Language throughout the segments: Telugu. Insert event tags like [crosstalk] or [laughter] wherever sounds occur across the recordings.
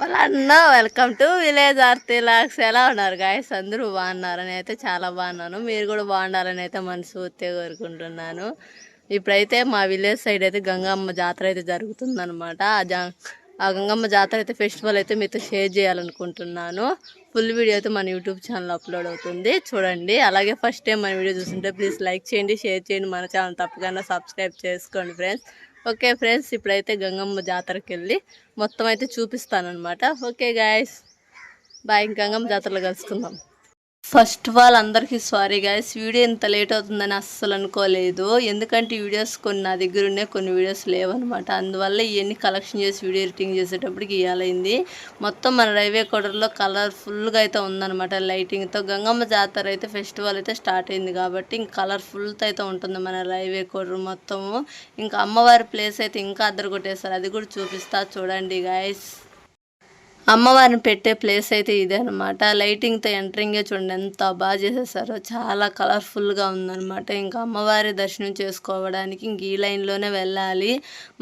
వాళ్ళ అన్న welcome to village Aarti vlogs ఎలా ఉన్నారు గాయస్ అందరూ బాగున్నారని అయితే చాలా బాగున్నాను. మీరు కూడా బాగుండాలని అయితే మనస్ఫూర్తిగా కోరుకుంటున్నాను. ఇప్పుడైతే మా విలేజ్ సైడ్ అయితే గంగమ్మ జాతర అయితే జరుగుతుందనమాట ఆ జా ఆ గంగమ్మ జాతర అయితే ఫెస్టివల్ అయితే మీతో షేర్ చేయాలనుకుంటున్నాను. ఫుల్ వీడియో అయితే మన యూట్యూబ్ ఛానల్ అప్లోడ్ అవుతుంది. చూడండి. అలాగే ఫస్ట్ టైం మన వీడియో చూస్తుంటే ప్లీజ్ లైక్ చేయండి షేర్ చేయండి. మన ఛానల్ తప్పకుండా సబ్స్క్రైబ్ చేసుకోండి ఫ్రెండ్స్ ఓకే ఫ్రెండ్స్ ఇప్పుడైతే గంగమ్మ జాతరకి వెళ్ళి మొత్తం అయితే చూపిస్తానమాట ఓకే గాయస్ బాయ్ గంగమ్మ జాతరలో కలుసుకుందాం. ఫస్ట్ ఆఫ్ ఆల్ అందరికీ సారీ గాయస్ వీడియో ఇంత లేట్ అవుతుందని అస్సలు అనుకోలేదు. ఎందుకంటే ఈ వీడియోస్ కొన్ని నా దగ్గర ఉన్నాయి కొన్ని వీడియోస్ లేవన్నమాట. అందువల్ల ఇవన్నీ కలెక్షన్ చేసి వీడియో ఎడిటింగ్ చేసేటప్పటికి ఇవ్వాలైంది మొత్తం మన రైవే కోడర్లో కలర్ఫుల్గా అయితే ఉందన్నమాట లైటింగ్తో గంగమ్మ జాతర అయితే ఫెస్టివల్ అయితే స్టార్ట్ అయింది కాబట్టి ఇంక కలర్ఫుల్తో అయితే ఉంటుంది మన రైవే కోటర్ మొత్తము. ఇంకా అమ్మవారి ప్లేస్ అయితే ఇంకా అద్దరు కొట్టేస్తారు. అది కూడా చూపిస్తా చూడండి గాయస్ అమ్మవారిని పెట్టే ప్లేస్ అయితే ఇదే అనమాట లైటింగ్తో ఎంటరింగే చూడండి ఎంత బాగా చేసేసారో. చాలా కలర్ఫుల్గా ఉందనమాట ఇంకా అమ్మవారి దర్శనం చేసుకోవడానికి ఇంక ఈ లైన్లోనే వెళ్ళాలి.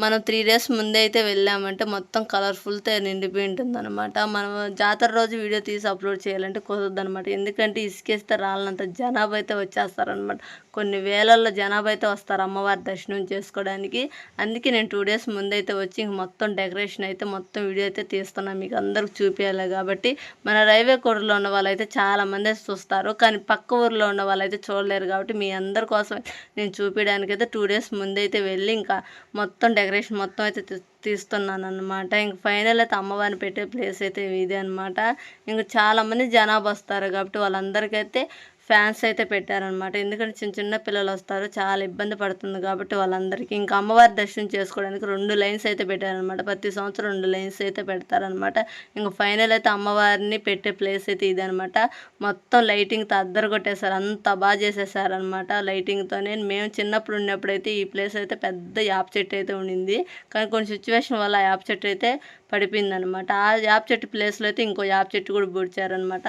మనం త్రీ డేస్ ముందే అయితే వెళ్ళామంటే మొత్తం కలర్ఫుల్తో నిండిపోయి ఉంటుందన్నమాట. మనం జాతర రోజు వీడియో తీసి అప్లోడ్ చేయాలంటే కుదరదు అనమాట ఎందుకంటే ఇసుకేస్తే రాళ్ళంత జనాభా అయితే వచ్చేస్తారనమాట కొన్ని వేలల్లో జనాభా అయితే వస్తారు అమ్మవారి దర్శనం చేసుకోవడానికి. అందుకే నేను టూ డేస్ ముందైతే వచ్చి ఇంక మొత్తం డెకరేషన్ అయితే మొత్తం వీడియో అయితే తీస్తున్నాను మీకు అందరికి చూపించాలి కాబట్టి మన రైల్వే కోడలో ఉన్న వాళ్ళైతే చాలామంది చూస్తారు. కానీ పక్క ఊర్లో ఉన్న వాళ్ళైతే చూడలేరు కాబట్టి మీ అందరి కోసం నేను చూపించడానికి అయితే టూ డేస్ ముందైతే వెళ్ళి ఇంకా మొత్తం డెకరేషన్ మొత్తం అయితే తీస్తున్నాను అనమాట ఇంక ఫైనల్ అయితే అమ్మవారిని పెట్టే ప్లేస్ అయితే ఇదే అనమాట ఇంక చాలామంది జనాభా వస్తారు కాబట్టి వాళ్ళందరికైతే ఫ్యాన్స్ అయితే పెట్టారనమాట ఎందుకంటే చిన్న చిన్న పిల్లలు వస్తారు చాలా ఇబ్బంది పడుతుంది కాబట్టి వాళ్ళందరికీ ఇంకా అమ్మవారి దర్శనం చేసుకోవడానికి రెండు లైన్స్ అయితే పెట్టారనమాట ప్రతి సంవత్సరం రెండు లైన్స్ అయితే పెడతారనమాట ఇంకా ఫైనల్ అయితే అమ్మవారిని పెట్టే ప్లేస్ అయితే ఇదనమాట మొత్తం లైటింగ్తో అద్దరు కొట్టేశారు అంత బాగా చేసేసారనమాట లైటింగ్తోనే మేము చిన్నప్పుడు ఉన్నప్పుడు అయితే ఈ ప్లేస్ అయితే పెద్ద యాప్ చెట్టు అయితే ఉండింది. కానీ కొన్ని సిచ్యువేషన్ వల్ల ఆ యాప్ చెట్టు అయితే పడిపోయిందనమాట. ఆ యాప్ చెట్టు ప్లేస్లో అయితే ఇంకో యాప్ చెట్టు కూడా పూడ్చారనమాట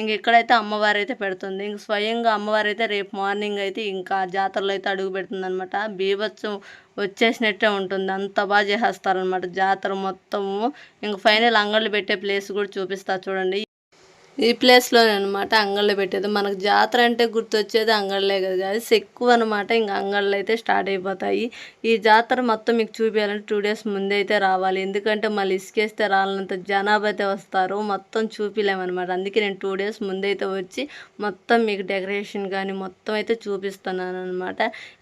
ఇంక ఇక్కడైతే అమ్మవారు అయితే పెడుతుంది. ఇంక స్వయంగా అమ్మవారు అయితే రేపు మార్నింగ్ అయితే ఇంకా జాతరలో అయితే అడుగు పెడుతుంది అనమాట బీభత్సం వచ్చేసినట్టే ఉంటుంది. అంత బాగా చేసేస్తారనమాట జాతర మొత్తము. ఇంక ఫైనల్ అంగళ్ళు పెట్టే ప్లేస్ కూడా చూపిస్తారు చూడండి. ఈ ప్లేస్లోనే అనమాట అంగళ్ళు పెట్టేది. మనకు జాతర అంటే గుర్తొచ్చేది అంగళ్ళే కదా అది ఎక్కువ అనమాట ఇంకా అంగళ్ళు అయితే స్టార్ట్ అయిపోతాయి. ఈ జాతర మొత్తం మీకు చూపించాలంటే టూ డేస్ ముందే అయితే రావాలి. ఎందుకంటే మళ్ళీ ఇసుకేస్తే రాలంత జనాభా అయితే వస్తారు. మొత్తం చూపిలేమన్నమాట. అందుకే నేను టూ డేస్ ముందైతే వచ్చి మొత్తం మీకు డెకరేషన్ కానీ మొత్తం అయితే చూపిస్తున్నాను అనమాట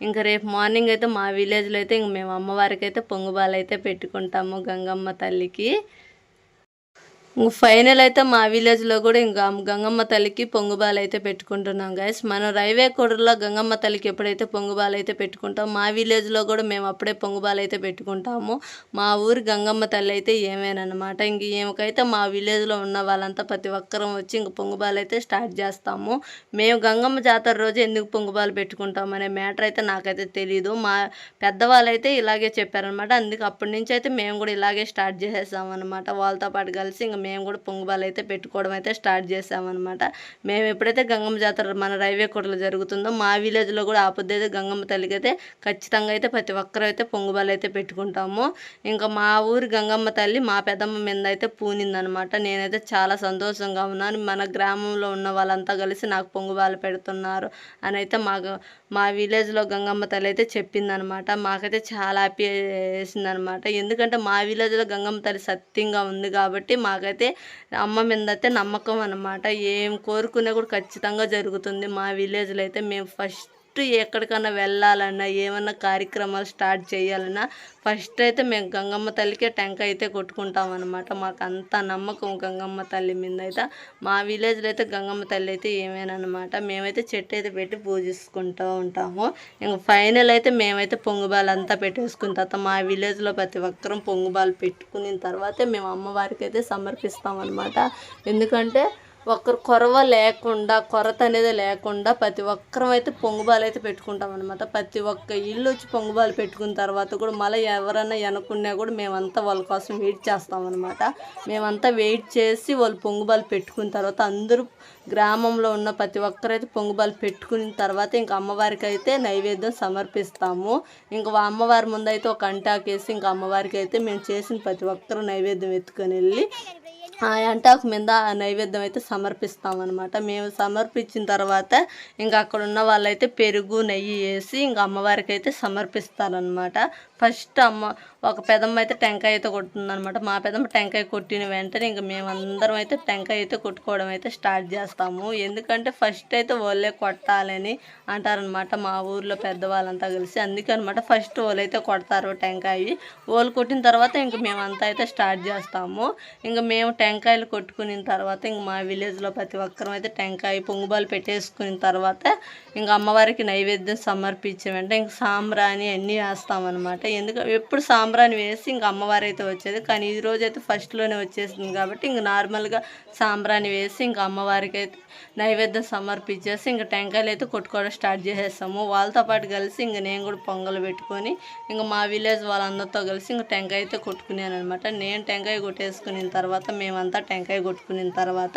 ఇంకా రేపు మార్నింగ్ అయితే మా విలేజ్లో అయితే ఇంక మేము అమ్మవారికి అయితే పొంగుబాలు అయితే పెట్టుకుంటాము గంగమ్మ తల్లికి. ఫైనల్ అయితే మా విలేజ్లో కూడా ఇంకా గంగమ్మ తల్లికి పొంగుబాలు అయితే పెట్టుకుంటున్నాం గైస్ మనం రైవే కోడలో గంగమ్మ తల్లికి ఎప్పుడైతే పొంగుబాలు అయితే పెట్టుకుంటాం మా విలేజ్లో కూడా మేము అప్పుడే పొంగుబాలు అయితే పెట్టుకుంటాము. మా ఊరి గంగమ్మ తల్లి అయితే ఏమేనమాట ఇంక ఏమకైతే మా విలేజ్లో ఉన్న వాళ్ళంతా ప్రతి ఒక్కరం వచ్చి ఇంక పొంగుబాలు అయితే స్టార్ట్ చేస్తాము. మేము గంగమ్మ జాతర రోజు ఎందుకు పొంగుబాలు పెట్టుకుంటాం అనే మ్యాటర్ అయితే నాకైతే తెలియదు మా పెద్దవాళ్ళు అయితే ఇలాగే చెప్పారనమాట అందుకే అప్పటి నుంచి అయితే మేము కూడా ఇలాగే స్టార్ట్ చేసేసాం అనమాట వాళ్ళతో పాటు కలిసి ఇంకా మేము కూడా పొంగుబాలు అయితే పెట్టుకోవడం అయితే స్టార్ట్ చేసామన్నమాట మేము ఎప్పుడైతే గంగమ్మ జాతర మన రైవే కోటలో జరుగుతుందో మా విలేజ్లో కూడా ఆపొద్దు అయితే గంగమ్మ తల్లికి అయితే ఖచ్చితంగా అయితే ప్రతి ఒక్కరు అయితే పొంగుబాలు అయితే పెట్టుకుంటాము. ఇంకా మా ఊరి గంగమ్మ తల్లి మా పెద్దమ్మ మీద అయితే పూనిందనమాట నేనైతే చాలా సంతోషంగా ఉన్నాను. మన గ్రామంలో ఉన్న వాళ్ళంతా కలిసి నాకు పొంగుబాలు పెడుతున్నారు అని అయితే మాకు మా విలేజ్లో గంగమ్మ తల్లి అయితే చెప్పిందనమాట మాకైతే చాలా హ్యాపీ వేసిందనమాట ఎందుకంటే మా విలేజ్లో గంగమ్మ తల్లి సత్యంగా ఉంది కాబట్టి మాకైతే అమ్మ మీద అయితే నమ్మకం అనమాట ఏం కోరుకున్నా కూడా ఖచ్చితంగా జరుగుతుంది. మా విలేజ్లో అయితే మేము ఫస్ట్ ఫస్ట్ ఎక్కడికన్నా వెళ్ళాలన్నా ఏమన్నా కార్యక్రమాలు స్టార్ట్ చేయాలన్నా ఫస్ట్ అయితే మేము గంగమ్మ తల్లికే టెంక అయితే కొట్టుకుంటాం అనమాట మాకు అంత నమ్మకం గంగమ్మ తల్లి మీద అయితే మా విలేజ్లో అయితే గంగమ్మ తల్లి అయితే ఏమేనమాట మేమైతే చెట్టు అయితే పెట్టి పూజించుకుంటూ ఉంటాము. ఇంకా ఫైనల్ అయితే మేమైతే పొంగుబాలు అంతా పెట్టేసుకున్న తర్వాత మా విలేజ్లో ప్రతి ఒక్కరం పొంగుబాలు పెట్టుకున్న తర్వాతే మేము అమ్మవారికి అయితే సమర్పిస్తాం అనమాట ఎందుకంటే ఒకరు కొరవ లేకుండా కొరత అనేది లేకుండా ప్రతి ఒక్కరం అయితే పొంగుబాలు అయితే పెట్టుకుంటాం అనమాట ప్రతి ఒక్క ఇల్లు వచ్చి పొంగుబాలు పెట్టుకున్న తర్వాత కూడా మళ్ళీ ఎవరైనా వెనకున్నా కూడా మేమంతా వాళ్ళ కోసం వెయిట్ చేస్తాం అనమాట మేమంతా వెయిట్ చేసి వాళ్ళు పొంగుబాలు పెట్టుకున్న తర్వాత అందరూ గ్రామంలో ఉన్న ప్రతి ఒక్కరైతే పొంగుబాలు పెట్టుకున్న తర్వాత ఇంకా అమ్మవారికి అయితే నైవేద్యం సమర్పిస్తాము. ఇంకా అమ్మవారి ముందు అయితే ఒక అంటాకేసి ఇంకా అమ్మవారికి అయితే మేము చేసిన ప్రతి ఒక్కరు నైవేద్యం ఎత్తుకొని వెళ్ళి ఎంటాకు మీద ఆ నైవేద్యం అయితే సమర్పిస్తామన్నమాట. మేము సమర్పించిన తర్వాత ఇంకా అక్కడ ఉన్న వాళ్ళైతే పెరుగు నెయ్యి వేసి ఇంకా అమ్మవారికి అయితే సమర్పిస్తారనమాట ఫస్ట్ అమ్మ ఒక పెదమ్మ అయితే టెంకాయ అయితే కొడుతుందనమాట మా పెదమ్మ టెంకాయ కొట్టిన వెంటనే ఇంకా మేమందరం అయితే టెంకాయ అయితే కొట్టుకోవడం అయితే స్టార్ట్ చేస్తాము. ఎందుకంటే ఫస్ట్ అయితే వాళ్ళే కొట్టాలని అంటారనమాట మా ఊర్లో పెద్దవాళ్ళంతా కలిసి. అందుకే అనమాట ఫస్ట్ వాళ్ళు అయితే కొడతారు టెంకాయ. వాళ్ళు కొట్టిన తర్వాత ఇంక మేమంతా అయితే స్టార్ట్ చేస్తాము. ఇంకా మేము టెంకాయలు కొట్టుకున్న తర్వాత ఇంక మా విలేజ్లో ప్రతి ఒక్కరం అయితే టెంకాయ పొంగుబాలు పెట్టేసుకున్న తర్వాత ఇంకా అమ్మవారికి నైవేద్యం సమర్పించిన వెంటనే ఇంక సాంబ్రాణి అన్నీ వేస్తామన్నమాట. ఎందుకంటే ఎప్పుడు సాంబ్రాణి వేసి ఇంక అమ్మవారు అయితే వచ్చేది? కానీ ఈ రోజు అయితే ఫస్ట్లోనే వచ్చేసింది కాబట్టి ఇంక నార్మల్గా సాంబ్రాణి వేసి ఇంకా అమ్మవారికి అయితే నైవేద్యం సమర్పించేసి ఇంకా టెంకాయలు అయితే కొట్టుకోవడం స్టార్ట్ చేసేస్తాము. వాళ్ళతో పాటు కలిసి ఇంక నేను కూడా పొంగలు పెట్టుకొని ఇంకా మా విలేజ్ వాళ్ళందరితో కలిసి ఇంకా టెంకాయ అయితే కొట్టుకున్నాను అనమాట నేను టెంకాయ కొట్టేసుకున్న తర్వాత మేమంతా టెంకాయ కొట్టుకున్న తర్వాత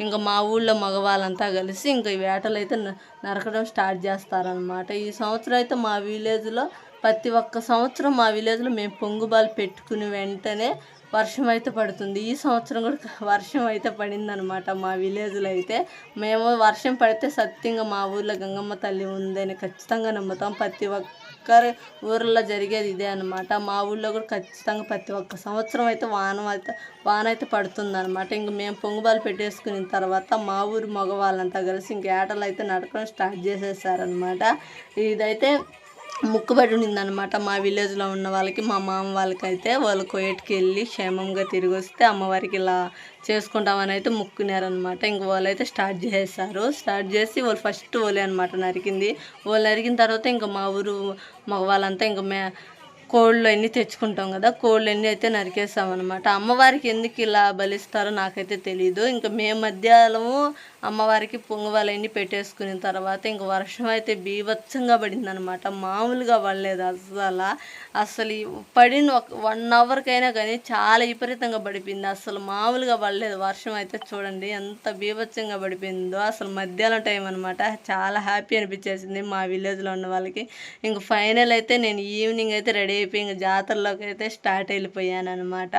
ఇంకా మా ఊళ్ళో మగవాళ్ళంతా కలిసి ఇంకా ఈ వేటలు అయితే నరకడం స్టార్ట్ చేస్తారనమాట ఈ సంవత్సరం అయితే మా విలేజ్లో ప్రతి ఒక్క సంవత్సరం మా విలేజ్లో మేము పొంగుబాలు పెట్టుకుని వెంటనే వర్షం అయితే పడుతుంది. ఈ సంవత్సరం కూడా [laughs] వర్షం అయితే పడిందనమాట మా విలేజ్లో అయితే. మేము వర్షం పడితే సత్యంగా మా ఊర్లో గంగమ్మ తల్లి ఉందని ఖచ్చితంగా నమ్ముతాం. ప్రతి ఒక్కరి ఊర్లో జరిగేది ఇదే అనమాట మా ఊళ్ళో కూడా ఖచ్చితంగా ప్రతి ఒక్క సంవత్సరం అయితే వాన అయితే వాన అయితే పడుతుంది అనమాట ఇంక మేము పొంగుబాలు పెట్టేసుకున్న తర్వాత మా ఊరు మగవాళ్ళంతా కలిసి ఇంక ఏటలు అయితే నడకడం స్టార్ట్ చేసేసారనమాట ఇదైతే ముక్కుబడి ఉండిందనమాట మా విలేజ్లో ఉన్న వాళ్ళకి మా మామ వాళ్ళకి అయితే వాళ్ళు కోయట్కి వెళ్ళి క్షేమంగా తిరిగి వస్తే అమ్మవారికి ఇలా చేసుకుంటామని అయితే ముక్కున్నారనమాట ఇంక వాళ్ళు అయితే స్టార్ట్ చేశారు స్టార్ట్ చేసి వాళ్ళు ఫస్ట్ వాళ్ళే అనమాట నరికింది. వాళ్ళు నరికిన తర్వాత ఇంకా మా ఊరు మా వాళ్ళంతా ఇంకా మే కోళ్ళు అన్నీ తెచ్చుకుంటాం కదా కోళ్ళు అన్నీ అయితే నరికేస్తాం అనమాట అమ్మవారికి ఎందుకు ఇలా బలిస్తారో నాకైతే తెలియదు ఇంకా మేము మధ్యాహ్నము అమ్మవారికి పొంగవాలన్నీ పెట్టేసుకున్న తర్వాత ఇంక వర్షం అయితే బీభత్సంగా పడిందనమాట మామూలుగా పడలేదు అసలు అసలు పడిన ఒక వన్ అవర్కైనా కానీ చాలా విపరీతంగా పడిపోయింది. అసలు మామూలుగా పడలేదు వర్షం అయితే చూడండి ఎంత బీభత్సంగా పడిపోయిందో. అసలు మధ్యాహ్నం టైం అనమాట చాలా హ్యాపీ అనిపించేసింది మా విలేజ్లో ఉన్న వాళ్ళకి. ఇంక ఫైనల్ అయితే నేను ఈవినింగ్ అయితే రెడీ అయిపోయి ఇంక జాతరలోకి అయితే స్టార్ట్ వెళ్ళిపోయాను అనమాట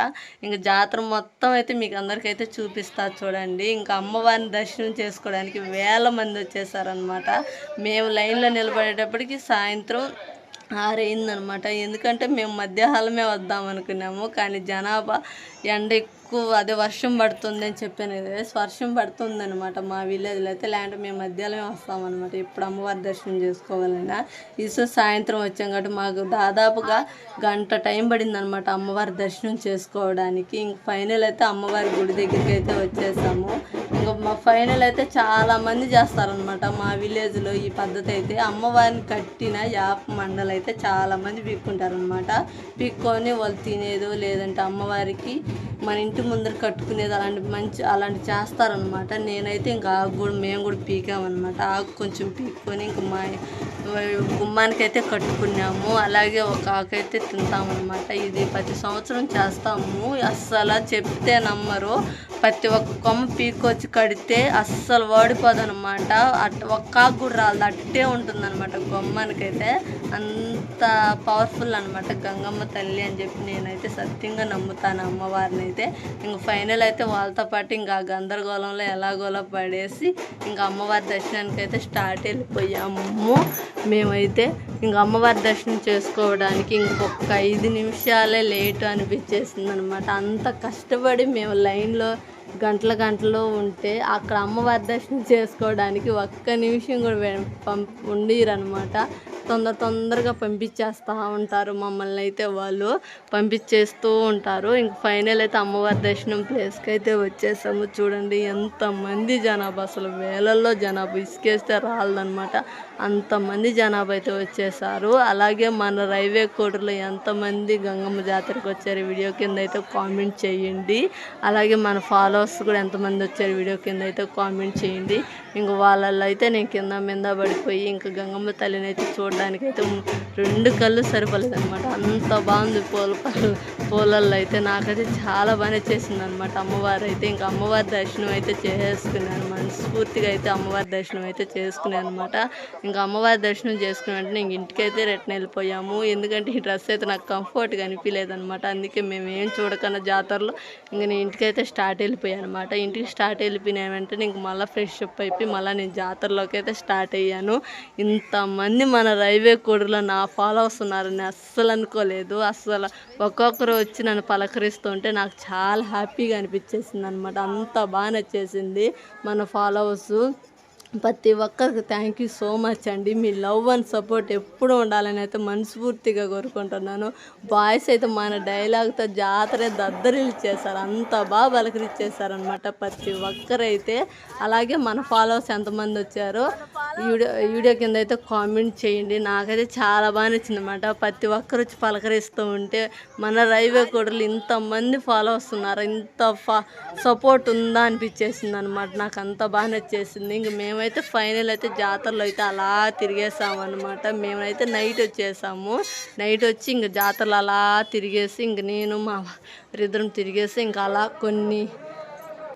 ఇంక జాతర మొత్తం అయితే మీకు అందరికైతే చూపిస్తా చూడండి. ఇంకా అమ్మవారిని దర్శనం చేసుకోవడానికి వేల మంది వచ్చేసారనమాట మేము లైన్లో నిలబడేటప్పటికి సాయంత్రం ఆరైందనమాట ఎందుకంటే మేము మధ్యాహ్నమే వద్దాం అనుకున్నాము. కానీ జనాభా ఎండ ఎక్కువ అదే వర్షం పడుతుంది అని చెప్పాను కదా వర్షం పడుతుంది అనమాట మా విలేజ్లో. అయితే లేదంటే మేము మధ్యాహ్నం వస్తామన్నమాట. ఇప్పుడు అమ్మవారి దర్శనం చేసుకోవాలన్నా. ఈసారి సాయంత్రం వచ్చాం కాబట్టి మాకు దాదాపుగా గంట టైం పడింది అనమాట అమ్మవారి దర్శనం చేసుకోవడానికి. ఇంక ఫైనల్ అయితే అమ్మవారి గుడి దగ్గరికి అయితే వచ్చేసాము. మా ఫైనల్ అయితే చాలా మంది చేస్తారనమాట మా విలేజ్లో ఈ పద్ధతి అయితే అమ్మవారిని కట్టిన యాప మండలు అయితే చాలా మంది పీక్కుంటారనమాట పీక్కొని వాళ్ళు తినేదో లేదంటే అమ్మవారికి మన ఇంటి ముందర కట్టుకునేది అలాంటి మంచి అలాంటి చేస్తారనమాట నేనైతే ఇంకా ఆకు కూడా మేము కూడా పీకామన్నమాట. ఆకు కొంచెం పీక్కొని ఇంక మా గుమ్మానికైతే కట్టుకున్నాము. అలాగే ఒక ఆకైతే అయితే తింటామన్నమాట. ఇది ప్రతి సంవత్సరం చేస్తాము. అస్సలు చెప్తే నమ్మరు. ప్రతి ఒక్క కొమ్మ పీకొచ్చి కడితే అస్సలు వాడిపోదనమాట అట్ ఒక్క ఆకు కూడా రాదు. అట్టే ఉంటుందన్నమాట గుమ్మానికైతే. అంత పవర్ఫుల్ అనమాట గంగమ్మ తల్లి అని చెప్పి నేనైతే సత్యంగా నమ్ముతాను అమ్మవారిని అయితే ఇంక ఫైనల్ అయితే వాళ్ళతో పాటు ఇంకా గందరగోళంలో ఎలాగోలా పడేసి ఇంకా అమ్మవారి దర్శనానికి అయితే స్టార్ట్ వెళ్ళిపోయాము మేమైతే ఇంకా అమ్మవారి దర్శనం చేసుకోవడానికి ఇంకొక ఐదు నిమిషాలే లేట్ అనిపించేసింది అనమాట అంత కష్టపడి మేము లైన్లో గంటల గంటలు ఉంటే అక్కడ అమ్మవారి దర్శనం చేసుకోవడానికి ఒక్క నిమిషం కూడా వె- పంప్ తొందర తొందరగా పంపించేస్తూ ఉంటారు మమ్మల్ని అయితే వాళ్ళు. పంపించేస్తూ ఉంటారు. ఇంక ఫైనల్ అయితే అమ్మవారి దర్శనం ప్లేస్కి అయితే వచ్చేసాము. చూడండి ఎంతమంది జనాభా అసలు వేలల్లో జనాభా ఇసుకేస్తే రాలదనమాట అంతమంది జనాభా అయితే వచ్చేసారు. అలాగే మన రైల్వే కోటలో ఎంతమంది గంగమ్మ జాతరకు వచ్చారు వీడియో కింద అయితే కామెంట్ చేయండి. అలాగే మన ఫాలోవర్స్ కూడా ఎంతమంది వచ్చారు వీడియో కింద అయితే కామెంట్ చేయండి. ఇంక వాళ్ళల్లో అయితే నేను కింద మీద పడిపోయి ఇంకా గంగమ్మ తల్లిని అయితే చూడడానికి అయితే రెండు కళ్ళు సరిపోలేదు అనమాట అంత బాగుంది పూల పళ్ళు పూలల్లో అయితే నాకైతే చాలా బాగా చేసింది అనమాట అమ్మవారు అయితే ఇంకా అమ్మవారి దర్శనం అయితే చేసుకున్నాను. మనస్ఫూర్తిగా అయితే అమ్మవారి దర్శనం అయితే చేసుకున్నాను అనమాట ఇంకా అమ్మవారి దర్శనం చేసుకున్న వెంటనే ఇంక ఇంటికైతే రిటర్న్ వెళ్ళిపోయాము. ఎందుకంటే ఈ డ్రెస్ అయితే నాకు కంఫర్ట్గా అనిపించలేదు అనమాట అందుకే మేము ఏం చూడకన్నా జాతరలో ఇంక నేను ఇంటికైతే స్టార్ట్ వెళ్ళిపోయాను అనమాట ఇంటికి స్టార్ట్ వెళ్ళిపోయిన వెంటనే ఇంక మళ్ళీ ఫ్రెష్ అప్ అయిపోయి మళ్ళీ నేను జాతరలోకి అయితే స్టార్ట్ అయ్యాను. ఇంతమంది మన రైల్వే కోడలో నా ఫాలోవర్స్ ఉన్నారని అస్సలు అనుకోలేదు. అస్సలు ఒక్కొక్కరు వచ్చి నన్ను పలకరిస్తుంటే నాకు చాలా హ్యాపీగా అనిపించేసింది అనమాట అంత బాగా నచ్చేసింది మన ఫాలోవర్స్. ప్రతి ఒక్కరికి థ్యాంక్ యూ సో మచ్ అండి. మీ లవ్ అండ్ సపోర్ట్ ఎప్పుడు ఉండాలని అయితే మనస్ఫూర్తిగా కోరుకుంటున్నాను. బాయ్స్ అయితే మన డైలాగ్తో జాతర దద్దరిల్చేశారు అంత బాగా బలకరిచ్చేసారనమాట ప్రతి ఒక్కరైతే. అలాగే మన ఫాలోవర్స్ ఎంతమంది వచ్చారో వీడియో వీడియో కింద అయితే కామెంట్ చేయండి. నాకైతే చాలా బాగా నచ్చింది అనమాట ప్రతి ఒక్కరు వచ్చి పలకరిస్తూ ఉంటే మన రైల్వే కోడలు ఇంతమంది ఫాలోవర్స్ ఉన్నారు. ఇంత ఫా సపోర్ట్ ఉందా అనిపించేసింది అనమాట నాకు అంత బాగా నచ్చేసింది. ఇంక మేమైతే ఫైనల్ అయితే జాతరలో అయితే అలా తిరిగేసాము అనమాట మేమైతే నైట్ వచ్చేసాము. నైట్ వచ్చి ఇంక జాతరలో అలా తిరిగేసి ఇంక నేను మా ఇద్దరం తిరిగేసి ఇంకా అలా కొన్ని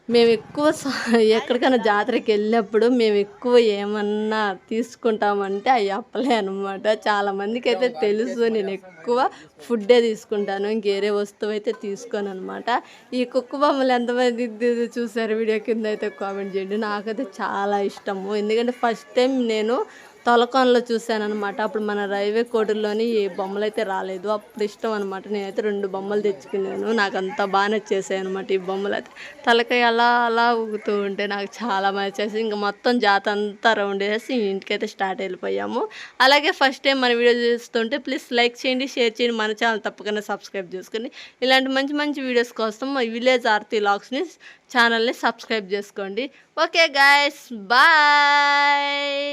మేము ఎక్కువ ఎక్కడికైనా జాతరకి వెళ్ళినప్పుడు మేము ఎక్కువ ఏమన్నా తీసుకుంటామంటే అవి అప్పలే అనమాట చాలా మందికి అయితే తెలుసు నేను ఎక్కువ ఫుడ్డే తీసుకుంటాను ఇంకేరే వస్తువు అయితే తీసుకోను అనమాట ఈ కుక్క బొమ్మలు ఎంతమంది చూసారు వీడియో కింద అయితే కామెంట్ చేయండి. నాకైతే చాలా ఇష్టము. ఎందుకంటే ఫస్ట్ టైం నేను తొలకొనలో చూశాను అనమాట అప్పుడు మన రైల్వే కోటల్లోని ఏ బొమ్మలు అయితే రాలేదు. అప్పుడు ఇష్టం అనమాట నేనైతే రెండు బొమ్మలు తెచ్చుకున్నాను. నాకు అంత బాగా నచ్చేసాయి అనమాట ఈ బొమ్మలు అయితే తలకాయ అలా అలా ఊగుతూ ఉంటే నాకు చాలా మంచి నచ్చేసి ఇంకా మొత్తం జాత అంతా రౌండ్ వేసి ఇంటికైతే స్టార్ట్ వెళ్ళిపోయాము అలాగే ఫస్ట్ టైం మన వీడియో చూస్తుంటే ప్లీజ్ లైక్ చేయండి షేర్ చేయండి. మన ఛానల్ తప్పకుండా సబ్స్క్రైబ్ చేసుకుని ఇలాంటి మంచి మంచి వీడియోస్ కోసం మా విలేజ్ ఆర్తి లాగ్స్ని ఛానల్ని సబ్స్క్రైబ్ చేసుకోండి. Okay guys bye!